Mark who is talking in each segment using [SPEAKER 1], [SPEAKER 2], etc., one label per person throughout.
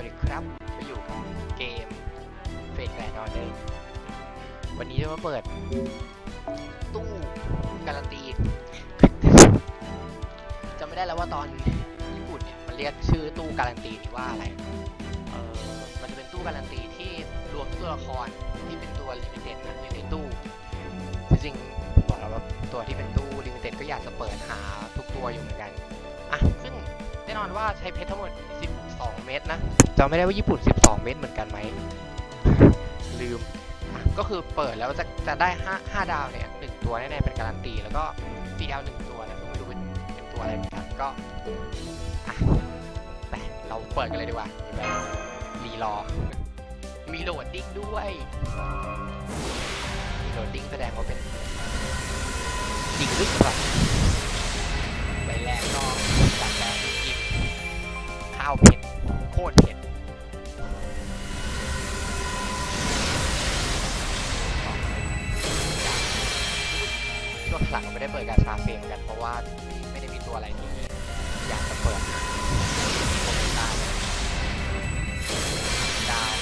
[SPEAKER 1] วัสดีครับมาอยู่กับเกมเฟสแฟนออเดอร์วันนี้จะมาเปิด ตู้การันตีจำไม่ได้แล้วว่าตอนญี่ปุ่นเนี่ยมันเรียกชื่อตู้การันตีนี้ว่าอะไร เออมันจะเป็นตู้การันตีที่รวมตัวละครที่เป็นตัวลิมิเต็ดนะอยู่ในตู้ จริงๆผมบอกแล้วว่าตัวที่เป็นตู้ลิมิเต็ดก็อยากจะเปิดหาทุกตัวอยู่เหมือนกัน อะ น่นอนว่าใช้เพชรทั้งหมด 12 เม็ดนะจำไม่ได้ว่าญี่ปุ่น 12 เม็ดเหมือนกันไหม ลืม ก็คือเปิดแล้วจะจะได้ 5 5 ดาวเนี่ยหนึ่งตัวแน่ๆเป็นการันตี แล้วก็4ดาวหนึ่งตัวนะไม่รู้เป็นเป็นตัวอะไรเหมือนกันก็อ่เราเปิดกันเลยดีกว่ารีรอ มีโหลดดิ้งด้วย มีโหลดดิ้งแสดงว่าเป็น ข้าวเผ็ดโคตรเผ็ดช่วงหลังไม่ได้เปิดการชาเฟมกันเพราะว่าไม่ได้มีตัวอะไรที่อยากจะเปิดโคตรตายดาว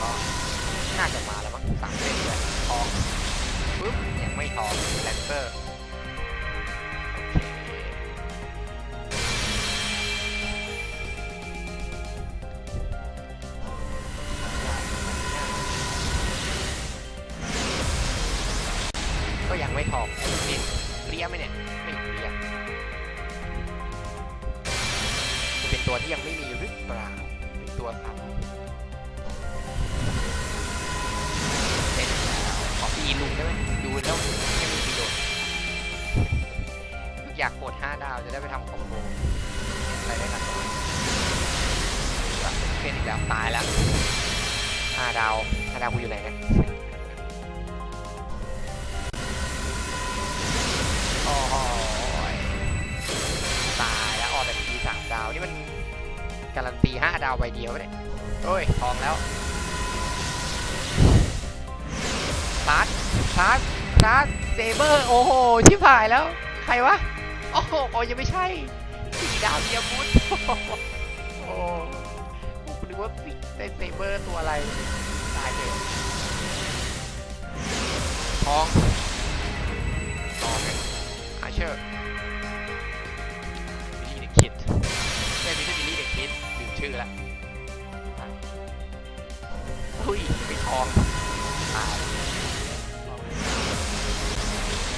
[SPEAKER 1] ก็น่าจะมาแล้วมั้งสามเส้นเลยทองปุ๊บยังไม่ทองแลนเซอร์ ก็ยังไม่ทองนี่เรียไหมเนี่ย ไม่เรียจะเป็นตัวที่ยังไม่มีหรือเปล่าเป็นตัวซ้ำเป็นแล้วขอปีลุงได้ไหมดูแล้วไม่มีประโยชน์อยากกด5ดาวจะได้ไปทำคอมโบอะไรได้กันเป็นอีกแล้วตายแล้ว5ดาว5ดาวกูอยู่ไหนเนี่ย การันตี5ดาวใบเดียวเนี่ยโอ้ยทองแล้วพาร์ทพาร์ทพาร์ทเซเบอร์โอ้โหชิบหายแล้ว ใครวะ โอ้โหโอ้ยังไม่ใช่สีดาวเดียบุญโอ้ผมนึกว่าสีได้เซเบอร์ตัวอะไรตายเลยทองทองเนี่ยอาเชอร์ เฮ้ยไม่ทองตาย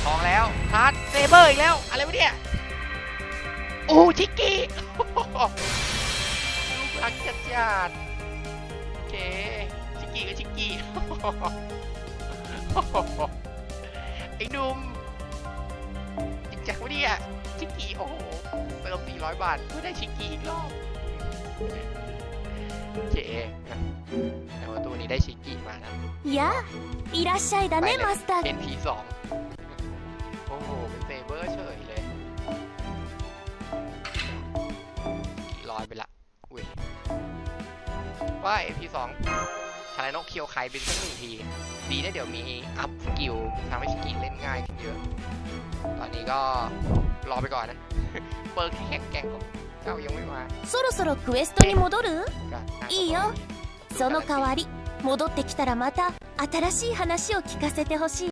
[SPEAKER 1] ทองแล้วพาร์ทเซเบอร์อีกแล้ว อะไรวะเนี่ย โอ้ชิกกี้ลูกรักจัดจัดโอเค ชิกกี้ก็ชิกกี้ไอ้นุ่มจริงจังวะเนี่ยชิกกี้โอ้โหเติม400บาทเพื่อได้ชิกกี้อีกรอบ โอเคแต่ว่าตัวนี้ได้ชิกกี้มานะ
[SPEAKER 2] やあいらっしゃいだね
[SPEAKER 1] ไปเลย
[SPEAKER 2] マスター
[SPEAKER 1] NP สองโอ้โห เป็นเซเบอร์เฉยเลยกี่ร้อยไปละ อุ้ย ว่า NP สองชายนกเคียวไคเป็นสักหนึ่งที ดีนะเดี๋ยวมีอัพสกิลทำให้สกิลเล่นง่ายขึ้นเยอะ ตอนนี้ก็รอไปก่อนนะ เปิร์กแข็งแกร่งของ
[SPEAKER 2] そろそろクエストに戻る？いいよ。その代わり戻ってきたらまた新しい話を聞かせてほしい。